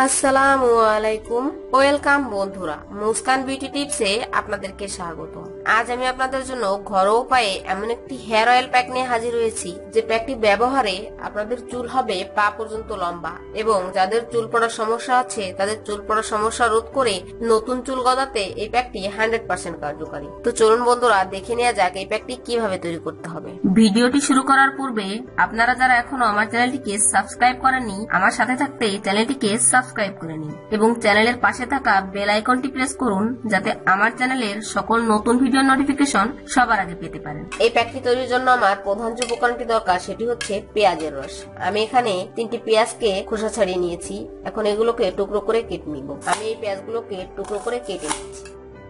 আসসালামু আলাইকুম। ওয়েলকাম বন্ধুরা, মুস্কান বিউটি টিপসে আপনাদেরকে স্বাগত। আজ আমি আপনাদের জন্য ঘরোয়া উপায়ে এমন একটি হেয়ার অয়েল প্যাক নিয়ে হাজির হয়েছি, যে প্যাকটি ব্যবহারে আপনাদের চুল হবে পা পর্যন্ত লম্বা এবং যাদের চুল পড়ার সমস্যা আছে, তাদের চুল পড়ার সমস্যা রোধ করে নতুন চুল গদাতে এই প্যাকটি হান্ড্রেড পার্সেন্ট কার্যকারী। তো চলুন বন্ধুরা, দেখে নেওয়া যাক এই প্যাকটি কীভাবে তৈরি করতে হবে। ভিডিওটি শুরু করার পূর্বে আপনারা যারা এখনও আমার চ্যানেলটিকে সাবস্ক্রাইব করেননি, আমার সাথে থাকতে চ্যানেলটিকে সাবস্ক্রাইব করে নিন। এবং চ্যানেলের পাশে থাকা বেল আইকনটি প্রেস করুন, যাতে আমার চ্যানেলের সকল নতুন ভিডিও নোটিফিকেশন সবার আগে পেতে পারেন। এই প্যাকটি তৈরির জন্য আমার প্রধান যে উপকরণটি দরকার, সেটি হচ্ছে পেঁয়াজের রস। আমি এখানে তিনটি পেঁয়াজকে খোসা ছাড়িয়ে নিয়েছি। এখন এগুলোকে টুকরো করে কেটে নিব। আমি এই পেঁয়াজগুলোকে টুকরো করে কেটে নিচ্ছি।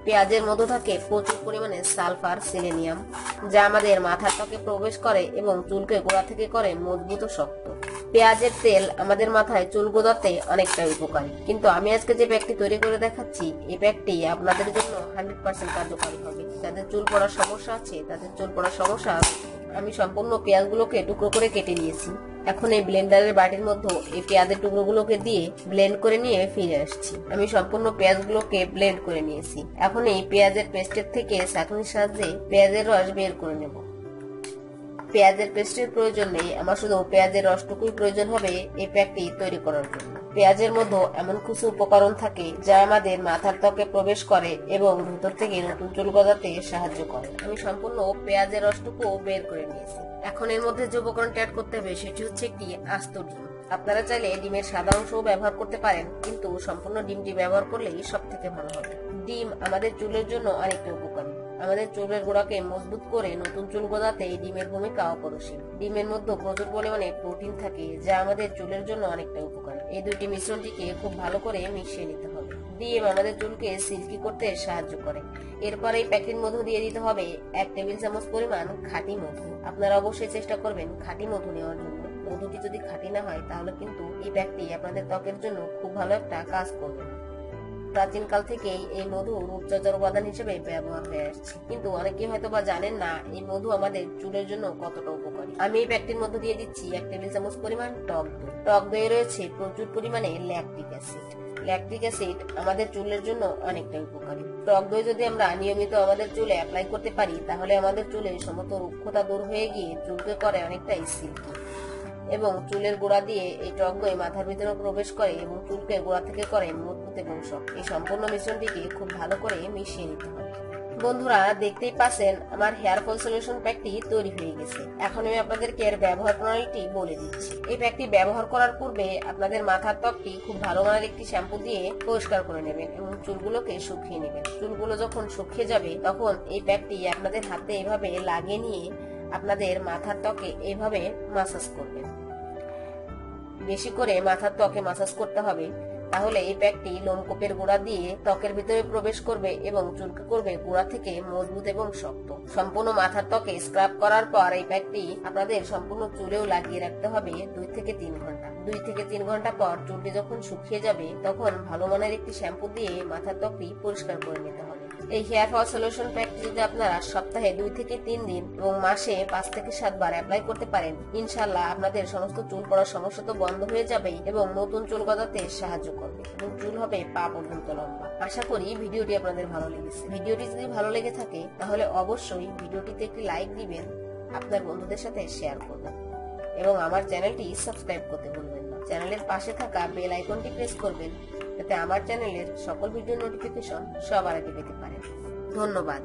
পেঁয়াজের মধ্যে থাকে প্রচুর পরিমাণে সালফার, সিলেনিয়াম, যা আমাদের মাথার ত্বকে প্রবেশ করে এবং চুলকে গোড়া থেকে করে মজবুত শক্ত। পেঁয়াজের তেল আমাদের মাথায় চুল গোদাতে অনেকটা উপকারী। কিন্তু আমি আজকে যে প্যাকটি তৈরি করে দেখাচ্ছি, এই প্যাকটি আপনাদের জন্য হান্ড্রেড পার্সেন্ট কার্যকারী হবে। যাদের চুল পড়ার সমস্যা আছে, তাদের চুল পড়ার সমস্যা আমি সম্পূর্ণ পেঁয়াজগুলোকে টুকরো করে কেটে নিয়েছি। এখন এই ব্লেন্ডারের বাটির মধ্যে এই পেঁয়াজের টুকরোগুলোকে দিয়ে ব্লেন্ড করে নিয়ে ফিরে আসছি। আমি সম্পূর্ণ পেঁয়াজগুলোকে ব্লেন্ড করে নিয়েছি। এখন এই পেঁয়াজের পেস্টের থেকে চাকনির সাহায্যে পেঁয়াজের রস বের করে নেব। পেঁয়াজের পেস্টের প্রয়োজন নেই, আমার শুধু পেঁয়াজের রসটুকুই প্রয়োজন হবে এই প্যাকটি তৈরি করার জন্য। পেঁয়াজের মধ্যে এমন কিছু উপকরণ থাকে যা আমাদের মাথার ত্বকে প্রবেশ করে এবং ভেতর থেকে নতুন চুল গজাতে সাহায্য করে। আমি সম্পূর্ণ পেঁয়াজের রসটুকু বের করে নিয়েছি। এখন এর মধ্যে যে উপকরণটি অ্যাড করতে হবে সেটি হচ্ছে একটি আস্ত ডিম। আপনারা চাইলে ডিমের সাদা অংশও ব্যবহার করতে পারেন, কিন্তু সম্পূর্ণ ডিমটি ব্যবহার করলেই সব থেকে ভালো হবে। ডিম আমাদের চুলের জন্য অনেকটা উপকারী। আমাদের চুলের গোড়াকে মজবুত করে নতুন চুল গজাতে এই ডিমের ভূমিকা অপরিসীম। ডিমের মধ্যে প্রচুর পরিমাণে প্রোটিন থাকে, যা আমাদের চুলের জন্য অনেকটা উপকারী। এই দুটি মিশ্রণটিকে খুব ভালো করে মিশিয়ে নিতে হবে। ডিম আমাদের চুলকে সিল্কি করতে সাহায্য করে। এরপর এই প্যাকেট মধু দিয়ে দিতে হবে এক টেবিল চামচ পরিমাণ খাঁটি মধু। আপনারা অবশ্যই চেষ্টা করবেন খাঁটি মধু নেওয়ার জন্য। মধুটি যদি খাঁটি না হয়, তাহলে কিন্তু এই প্যাকটি আপনাদের ত্বকের জন্য খুব ভালো একটা কাজ করবে। প্রাচীনকাল থেকেই এই মধু রূপচর্চার উপাদান হিসেবে ব্যবহার হয়ে আসছে। কিন্তু অনেকে হয়তো বা জানেন না এই মধু আমাদের চুলের জন্য কতটা উপকারী। আমি এই প্যাকটির মধ্যে দিয়ে দিচ্ছি এক টেবিল চামচ পরিমাণ টক দই। টক দই রয়েছে প্রচুর পরিমাণে ল্যাকটিক অ্যাসিড। ল্যাকটিক অ্যাসিড আমাদের চুলের জন্য অনেকটা উপকারী। টক দই যদি আমরা নিয়মিত আমাদের চুলে অ্যাপ্লাই করতে পারি, তাহলে আমাদের চুলে সমস্ত রুক্ষতা দূর হয়ে গিয়ে চুলকে করে অনেকটা সিল্কি এবং চুলের গোড়া দিয়ে এই টক দই মাথার ভিতরে প্রবেশ করে এবং চুলকে গোড়া থেকে করে মজবুত শক্ত এই সম্পূর্ণ মিশ্রণটিকে খুব ভালো করে মিশিয়ে নিতে হবে। বন্ধুরা, দেখতেই পাচ্ছেন, আমার হেয়ার ফল সলিউশন প্যাকটি তৈরি হয়ে গেছে। এখন আমি আপনাদেরকে এর ব্যবহার প্রণালীটি বলে দিচ্ছি। এই প্যাকটি ব্যবহার করার পূর্বে আপনাদের মাথার ত্বকটি খুব ভালো মানের একটি শ্যাম্পু দিয়ে পরিষ্কার করে নেবেন এবং চুলগুলোকে শুকিয়ে নেবেন। চুলগুলো যখন শুকিয়ে যাবে, তখন এই প্যাকটি আপনাদের হাতে এভাবে লাগিয়ে নিয়ে আপনাদের মাথার ত্বকে এভাবে মাসাজ করবেন। বেশি করে মাথার ত্বকে মাসাজ করতে হবে, তাহলে এই প্যাকটি লোমকূপের গোড়া দিয়ে ত্বকের ভিতরে প্রবেশ করবে এবং চুলকে করবে গোড়া থেকে মজবুত এবং শক্ত। সম্পূর্ণ মাথার ত্বকে স্ক্রাব করার পর এই প্যাকটি আপনাদের সম্পূর্ণ চুলেও লাগিয়ে রাখতে হবে দুই থেকে তিন ঘণ্টা। দুই থেকে তিন ঘণ্টা পর চুলটি যখন শুকিয়ে যাবে, তখন ভালো মানের একটি শ্যাম্পু দিয়ে মাথার ত্বকটি পরিষ্কার করে নিতে হবে। এই হেয়ার ফল সলিউশন প্যাকটি যদি আপনারা সপ্তাহে দুই থেকে তিন দিন এবং মাসে পাঁচ থেকে সাতবার অ্যাপ্লাই করতে পারেন ইনশাল্লাহ আপনাদের সমস্ত চুল পড়ার সমস্যা তো বন্ধ হয়ে যাবে এবং নতুন চুল গজাতে সাহায্য করবে এবং চুল হবে পা পর্যন্ত লম্বা। আশা করি ভিডিওটি আপনাদের ভালো লেগেছে। ভিডিওটি যদি ভালো লেগে থাকে, তাহলে অবশ্যই ভিডিওটিতে একটি লাইক দিবেন, আপনার বন্ধুদের সাথে শেয়ার করবেন এবং আমার চ্যানেলটি সাবস্ক্রাইব করতে ভুলবেন না। চ্যানেলের পাশে থাকা বেল আইকনটি প্রেস করবেন যাতে আমার চ্যানেলের সকল ভিডিও নোটিফিকেশন সবার আগে পেতে পারেন। ধন্যবাদ।